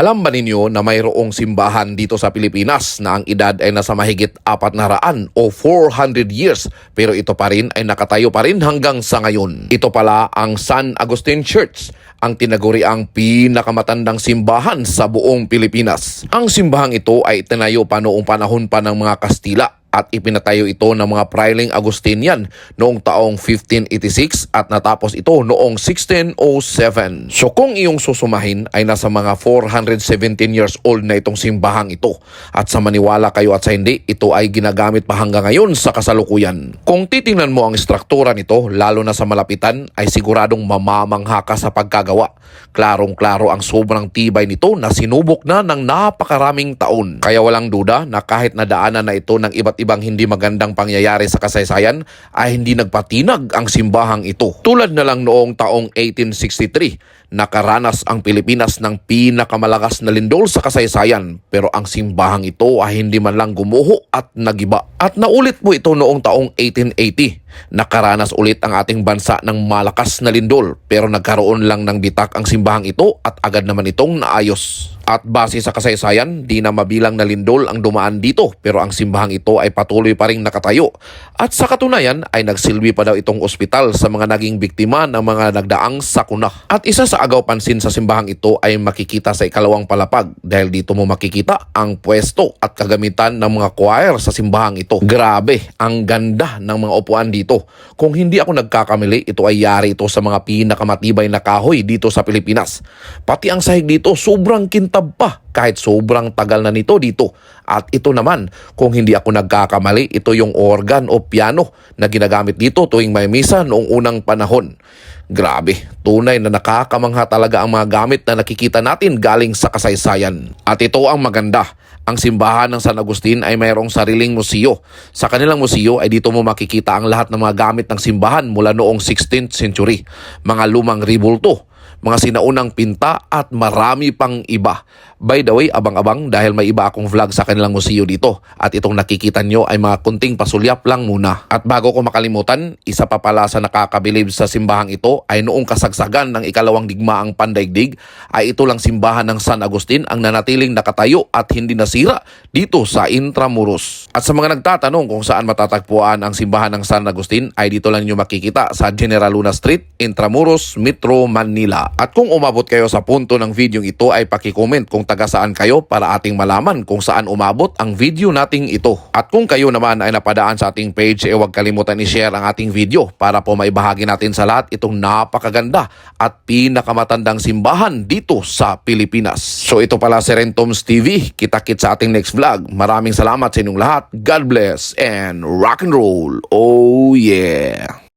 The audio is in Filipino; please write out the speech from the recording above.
Alam ba ninyo na mayroong simbahan dito sa Pilipinas na ang edad ay nasa mahigit apat na raan o 400 years pero ito pa rin ay nakatayo pa rin hanggang sa ngayon. Ito pala ang San Agustin Church, ang tinaguriang pinakamatandang simbahan sa buong Pilipinas. Ang simbahang ito ay itinayo pa noong panahon pa ng mga Kastila at ipinatayo ito ng mga Priling Agustinian noong taong 1586 at natapos ito noong 1607. So kung iyong susumahin ay nasa mga 417 years old na itong simbahang ito at sa maniwala kayo at sa hindi, ito ay ginagamit pa hanggang ngayon sa kasalukuyan. Kung titingnan mo ang struktura nito, lalo na sa malapitan, ay siguradong mamamangha ka sa pagkagawa. Klarong-klaro ang sobrang tibay nito na sinubok na ng napakaraming taon. Kaya walang duda na kahit nadaanan na ito ng iba't ibang hindi magandang pangyayari sa kasaysayan ay hindi nagpatinag ang simbahang ito. Tulad na lang noong taong 1863, nakaranas ang Pilipinas ng pinakamalakas na lindol sa kasaysayan pero ang simbahang ito ay hindi man lang gumuho at nagiba. At naulit po ito noong taong 1880. Nakaranas ulit ang ating bansa ng malakas na lindol pero nagkaroon lang ng bitak ang simbahang ito at agad naman itong naayos. At base sa kasaysayan, di na mabilang na lindol ang dumaan dito pero ang simbahang ito ay patuloy pa rin nakatayo. At sa katunayan ay nagsilbi pa daw itong ospital sa mga naging biktima ng mga nagdaang sakuna. At isa sa agaw pansin sa simbahang ito ay makikita sa ikalawang palapag dahil dito mo makikita ang pwesto at kagamitan ng mga choir sa simbahang ito. Grabe, ang ganda ng mga upuan dito. Kung hindi ako nagkakamali, ito ay yari ito sa mga pinakamatibay na kahoy dito sa Pilipinas. Pati ang sahig dito sobrang kintab pa kahit sobrang tagal na nito dito. At ito naman, kung hindi ako nagkakamali, ito yung organ o piano na ginagamit dito tuwing may misa noong unang panahon. Grabe, tunay na nakakamangha talaga ang mga gamit na nakikita natin galing sa kasaysayan. At ito ang maganda, ang simbahan ng San Agustin ay mayroong sariling museo. Sa kanilang museo ay dito mo makikita ang lahat ng mga gamit ng simbahan mula noong 16th century. Mga lumang ribulto, mga sinaunang pinta at marami pang iba. By the way, abang-abang dahil may iba akong vlog sa kanilang museo dito at itong nakikita nyo ay mga kunting pasulyap lang muna. At bago ko makalimutan, isa pa pala sa nakakabilib sa simbahang ito ay noong kasagsagan ng ikalawang digmaang pandaigdig ay ito lang simbahan ng San Agustin ang nanatiling nakatayo at hindi nasira dito sa Intramuros. At sa mga nagtatanong kung saan matatagpuan ang simbahan ng San Agustin ay dito lang nyo makikita sa General Luna Street, Intramuros, Metro Manila. At kung umabot kayo sa punto ng video ito ay pakicomment kung taga saan kayo para ating malaman kung saan umabot ang video nating ito. At kung kayo naman ay napadaan sa ating page, eh huwag kalimutan i-share ang ating video para po maibahagi natin sa lahat itong napakaganda at pinakamatandang simbahan dito sa Pilipinas. So ito pala si Rentoms TV. Kita-kit sa ating next vlog. Maraming salamat sa inyong lahat. God bless and rock and roll. Oh yeah!